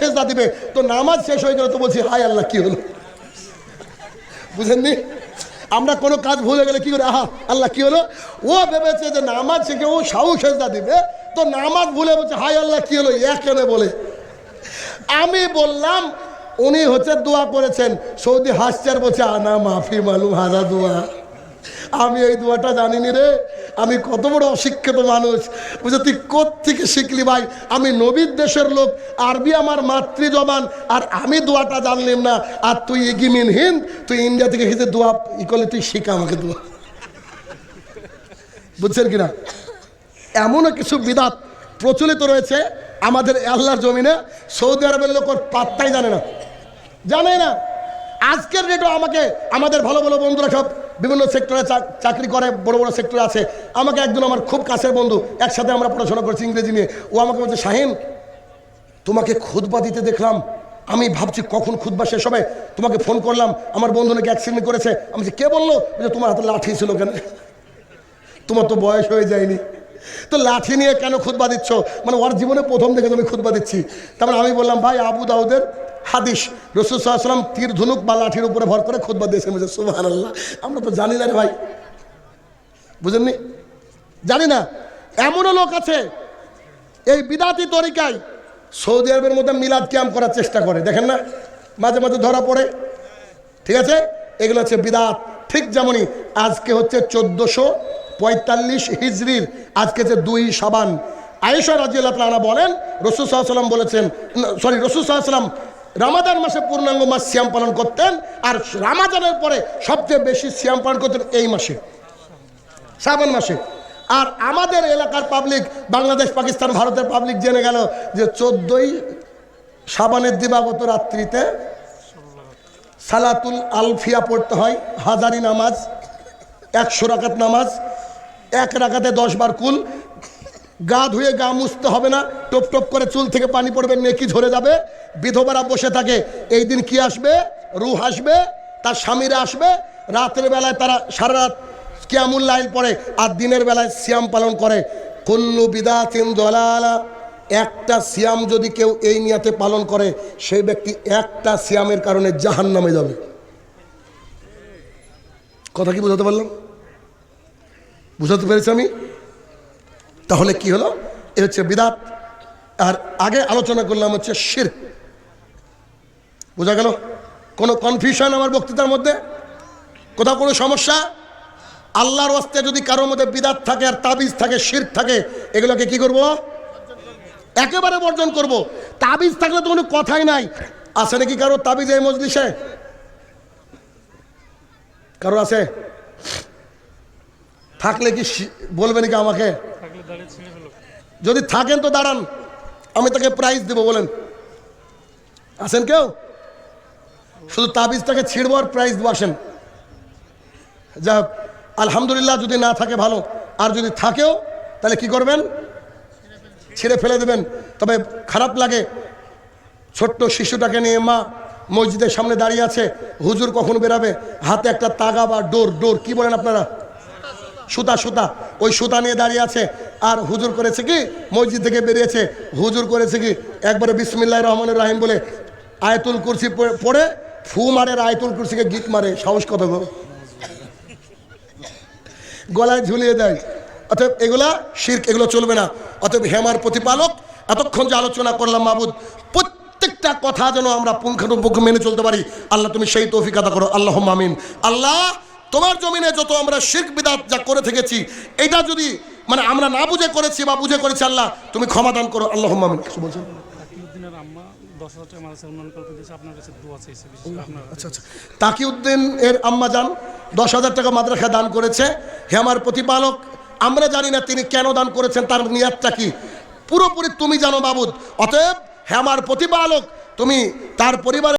সেজদা দিবে। তো নামাজ শেষ হয়ে গেল তো বলছি হাই আল্লাহ, কি হলো? বুঝেননি? আমরা কোনো কাজ ভুলে গেলে কি করে? আহা, আল্লাহ, কি হলো? ও ভেবেছে যে নামাজ শিখে ও সাহু সেজদা দিবে। তো নামাজ ভুলে বলছে হাই আল্লাহ, কি হলো? এখানে বলে? আমি বললাম, উনি হচ্ছে দোয়া করেছেন। সৌদি হাসছে আর বলছে, আনা মাফি মালুম হাজা দোয়া। আমি এই দোয়াটা জানিনি রে। আমি কত বড় অশিক্ষিত মানুষ। বুঝে তুই থেকে শিখলি ভাই? আমি নবীর দেশের লোক, আরবি আমার মাতৃ জবান আর আমি দোয়াটা জানলাম না। আর তুই এগিমিন হিন্দ, তুই ইন্ডিয়া থেকে হিসেবে দোয়া ই করলে, তুই শিখা আমাকে দোয়া। বুঝছেন কিনা? এমনও কিছু বিদাত প্রচলিত রয়েছে আমাদের আল্লাহর জমিনে। সৌদি আরবের লোক পাত্তাই জানে না। জানে না। আজকের ডেটও আমাকে, আমাদের ভালো ভালো বন্ধুরা সব বিভিন্ন সেক্টরে চাকরি করে, বড় বড় সেক্টরে আছে। আমাকে একজন আমার খুব কাছের বন্ধু, একসাথে আমরা পড়াশোনা করছি ইংরেজি নিয়ে। ও আমাকে বলছে, শাহিন, তোমাকে খুদবা দিতে দেখলাম। আমি ভাবছি কখন খুদবা শেষ হবে। তোমাকে ফোন করলাম। আমার বন্ধু নাকি অ্যাক্সিডেন্ট করেছে। আমি কে বলল? যে তোমার হাতে লাঠি ছিল কেন? তোমার তো বয়স হয়ে যায়নি। তো লাঠি নিয়ে কেন খুদবা দিচ্ছ? মানে ওর জীবনে প্রথম থেকে তুমি খুদবা দিচ্ছি। তারপরে আমি বললাম, ভাই, আবু দাউদের হাদিস, রসুল সাল্লাম তীর, ধনুক বা লাঠির উপরে ভর করে খুদবা দিয়েছে। বুঝে সুবাহ আল্লাহ আমরা তো জানি না রে ভাই। বুঝেননি? জানি না। এমনও লোক আছে, এই বিদাতি তরিকায় সৌদি আরবের মধ্যে মিলাদ ক্যাম্প করার চেষ্টা করে। দেখেন না? মাঝে মাঝে ধরা পড়ে। ঠিক আছে? এগুলো হচ্ছে বিদাত। ঠিক যেমনই আজকে হচ্ছে চোদ্দোশো পঁয়তাল্লিশ হিজড়ির আজকে যে দুই সাবান। আয়েশা রাজিয়াল্লাহ বলেন, রসুল সাল্লাম বলেছেন সরি, রসুল সাল্লাম রামাদান মাসে পূর্ণাঙ্গ মাস শ্যাম পালন করতেন, আর রামাদানের পরে সবচেয়ে বেশি শ্যাম পালন করতেন এই মাসে, শ্রাবণ মাসে। আর আমাদের এলাকার পাবলিক বাংলাদেশ, পাকিস্তান, ভারতের পাবলিক জেনে গেল যে চোদ্দই সাবানের দিবাগত রাত্রিতে সালাতুল আলফিয়া পড়তে হয়, হাজারি নামাজ, একশো রাকাত নামাজ, এক রাকাতে দশ বার কুল গা ধুয়ে গা মুছতে হবে না, টপ টপ করে চুল থেকে পানি পড়বে, নেকি ঝরে যাবে। বিধবারা বসে থাকে, এই দিন কি আসবে? রুহ আসবে, তার স্বামীরা আসবে। রাতের বেলায় তারা সারা রাত কিয়ামুল লাইল পড়ে, আর দিনের বেলায় সিয়াম পালন করে। কুল্লু বিদাতিন দলালা, একটা সিয়াম যদি কেউ এই নিয়াতে পালন করে সেই ব্যক্তি একটা সিয়ামের কারণে জাহান নামে যাবে। কথা কি বোঝাতে পারলাম? বুঝাতে পেরেছি আমি? তাহলে কি হলো? এ হচ্ছে বিদাত। আর আগে আলোচনা করলাম হচ্ছে শির। বোঝা গেল? কোনো কনফিউশন আমার বক্তৃতার মধ্যে? কোথাও কোনো সমস্যা? আল্লাহর ওয়াস্তে যদি কারোর মধ্যে বিদাত থাকে আর তাবিজ থাকে, শির থাকে, এগুলোকে কি করব? একেবারে বর্জন করব। তাবিজ থাকলে তো কোনো কথাই নাই। আছে নাকি কারও তাবিজ এই মজলিসে? কারও আছে? থাকলে কি শি- বলবে নাকি আমাকে? যদি থাকেন তো দাঁড়ান। আমি তাকে প্রাইজ দেব, বলেন। আছেন কেউ? শুধু তাবিজটাকে ছিঁড়বো আর প্রাইজ দেবো, আসেন। যা আলহামদুলিল্লাহ যদি না থাকে ভালো। আর যদি থাকেও, তাহলে কি করবেন? ছিঁড়ে ফেলে দেবেন। তবে খারাপ লাগে। ছোট্ট শিশুটাকে নিয়ে মা মসজিদের সামনে দাঁড়িয়ে আছে। হুজুর কখন বেরাবে? হাতে একটা তাগা বা ডোর ডোর, কি বলেন আপনারা? সুতা সুতা। ওই সুতা নিয়ে দাঁড়িয়ে আছে। আর হুজুর করেছে কি? মসজিদ থেকে বেরিয়েছে। হুজুর করেছে কি? একবারে বিসমিল্লাহ রহমানুর রাহিম বলে আয়তুল কুরসি পড়ে- ফু মারে, আয়তুল কুরসিকে গীত মারে। সাহস কত গো? গলায় ঝুলিয়ে দেয়। অতএব এগুলা শির্ক, এগুলো চলবে না। অতএব হেমার প্রতিপালক, এতক্ষণ যে আলোচনা করলাম মাবুদ প্রত্যেকটা কথা যেন আমরা পুঙ্খানুপুঙ্খ মেনে চলতে পারি। আল্লাহ তুমি সেই তৌফিক আদা করো। আল্লাহ মামিন আল্লাহ তোমার জমিনে যত আমরা শির্ক বিদাত যা করে থেকেছি এটা যদি মানে আমরা না বুঝে করেছি বা বুঝে করেছি আল্লাহ তুমি ক্ষমা দান করো আল্লাহ কিছু বলছেন? আচ্ছা আচ্ছা। তাকিউদ্দিন এর আম্মা যান দশ হাজার টাকা মাদ্রাসা দান করেছে। হে আমার প্রতিপালক আমরা জানি না তিনি কেন দান করেছেন তার নিয়াতটা কি? পুরোপুরি তুমি জানো বাবুদ অতএব হে আমার প্রতিপালক তুমি তার পরিবারের